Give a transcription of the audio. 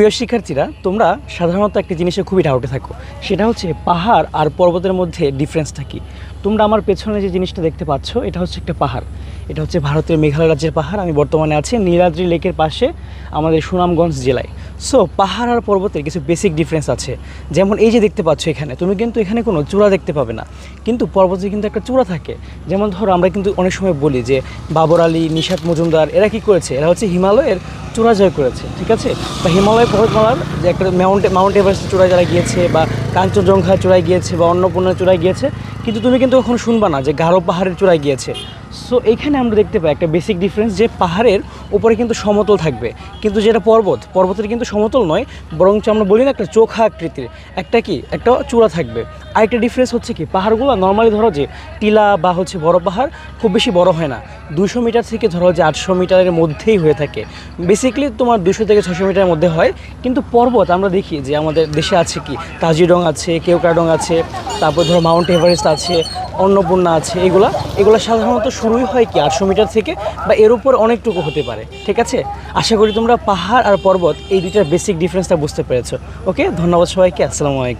প্রিয় শিক্ষার্থীরা, তোমরা সাধারণত একটা জিনিসে খুবই ডাউটে থাকো। সেটা হচ্ছে পাহাড় আর পর্বতের মধ্যে ডিফারেন্সটা থাকি তোমরা আমার পেছনে যে জিনিসটা দেখতে পাচ্ছ, এটা হচ্ছে একটা পাহাড়। এটা হচ্ছে ভারতের মেঘালয় রাজ্যের পাহাড়। আমি বর্তমানে আছি নীলাদ্রি লেকের পাশে আমাদের সুনামগঞ্জ জেলায়। সো পাহাড় আর পর্বতের কিছু বেসিক ডিফারেন্স আছে। যেমন এই যে দেখতে পাচ্ছ এখানে, তুমি কিন্তু এখানে কোনো চূড়া দেখতে পাবে না। কিন্তু পর্বতে কিন্তু একটা চূড়া থাকে। যেমন ধরো, আমরা কিন্তু অনেক সময় বলি যে বাবর আলী, নিশাত মজুমদার, এরা কি করেছে? এরা হচ্ছে হিমালয়ের চূড়া জয় করেছে, ঠিক আছে? বা হিমালয় পর্বতমালার যে একটা মাউন্ট মাউন্ট এভারেস্টের চূড়ায় যারা গিয়েছে বা কাঞ্চনজঙ্ঘা চূড়ায় গিয়েছে বা অন্নপূর্ণা চূড়ায় গিয়েছে, কিন্তু তুমি কিন্তু কখনো শুনবা না যে গারো পাহাড়ের চূড়ায় গিয়েছে। সো এইখানে আমরা দেখতে পাই একটা বেসিক ডিফারেন্স যে পাহাড়ের উপরে কিন্তু সমতল থাকবে। কিন্তু যেটা পর্বত, পর্বতের কিন্তু সমতল নয়, বরঞ্চ আমরা বলি না একটা চোখা আকৃতির। একটা কি? একটা চূড়া থাকবে। আরেকটা ডিফারেন্স হচ্ছে কি, পাহাড়গুলো নর্মালি ধরো যে টিলা বা হচ্ছে বড় পাহাড় খুব বেশি বড় হয় না। দুশো মিটার থেকে ধরো যে আটশো মিটারের মধ্যেই হয়ে থাকে। বেসিক্যালি তোমার দুশো থেকে ছশো মিটারের মধ্যে হয়। কিন্তু পর্বত আমরা দেখি যে আমাদের দেশে আছে কি তাজিডং আছে কেওকাডং আছে, তারপর ধরো মাউন্ট এভারেস্ট আছে, অন্নপূর্ণা আছে, এগুলা। এগুলো সাধারণত শুরুই হয় কি আটশো মিটার থেকে বা এর উপর অনেকটুকু হতে পারে। ঠিক আছে? আশা করি তোমরা পাহাড় আর পর্বত এই দুইটার বেসিক ডিফারেন্সটা বুঝতে পেরেছ। ওকে ধন্যবাদ সবাইকে। আসসালামু আলাইকুম।